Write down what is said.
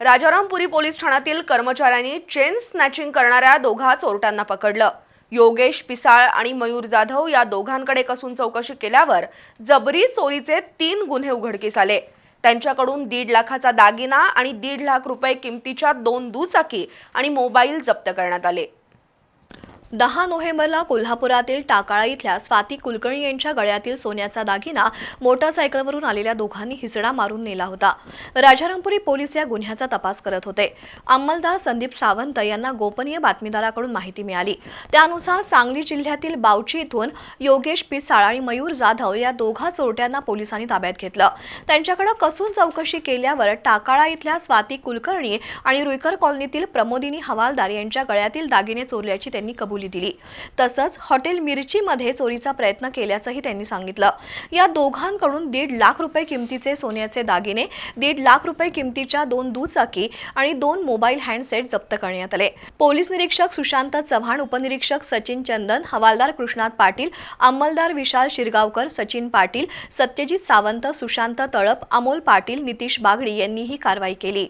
Rajarampuri police ठाण्यातील कर्मचाऱ्यांनी chain snatching करणाऱ्या दोघा चोरट्यांना पकडलं. योगेश पिसाळ आणि मयूर जाधव या दोघांकडे कसून चौकशी केल्यावर जबरी चोरीचे तीन गुन्हे उघडकीस आले. त्यांच्याकडून दीड लाखाचा दागिना आणि दीड लाख रुपये किमतीच्या दोन दुचाकी आणि मोबाईल जप्त करण्यात आले. दहा नोव्हेंबरला कोल्हापुरातील टाकाळा इथल्या स्वाती कुलकर्णी यांच्या गळ्यातील सोन्याचा दागिना मोटारसायकलवरून आलेल्या दोघांनी हिसडा मारून नेला होता. राजारामपुरी पोलीस या गुन्ह्याचा तपास करत होते. अंमलदार संदीप सावंत यांना गोपनीय बातमीदाराकडून माहिती मिळाली. त्यानुसार सांगली जिल्ह्यातील बावची इथून योगेश पिसाळ आणि मयूर जाधव या दोघा चोरट्यांना पोलिसांनी ताब्यात घेतलं. त्यांच्याकडे कसून चौकशी केल्यावर टाकाळा इथल्या स्वाती कुलकर्णी आणि रुईकर कॉलनीतील प्रमोदिनी हवालदार यांच्या गळ्यातील दागिने चोरल्याची त्यांनी कबूल दिली. तसंच हॉटेल मिरचीमध्ये चोरीचा प्रयत्न केल्याचंही त्यांनी सांगितलं. या दोघांकडून दीड लाख रुपये किमतीचे सोन्याचे दागिने दीड लाख रुपये किमतीच्या दोन दुचाकी आणि दोन मोबाईल हँडसेट जप्त करण्यात आले. पोलीस निरीक्षक सुशांत चव्हाण उपनिरीक्षक सचिन चंदन हवालदार कृष्णात पाटील अंमलदार विशाल शिरगावकर सचिन पाटील सत्यजित सावंत सुशांत तळप अमोल पाटील नितीश बागडी यांनी ही कारवाई केली.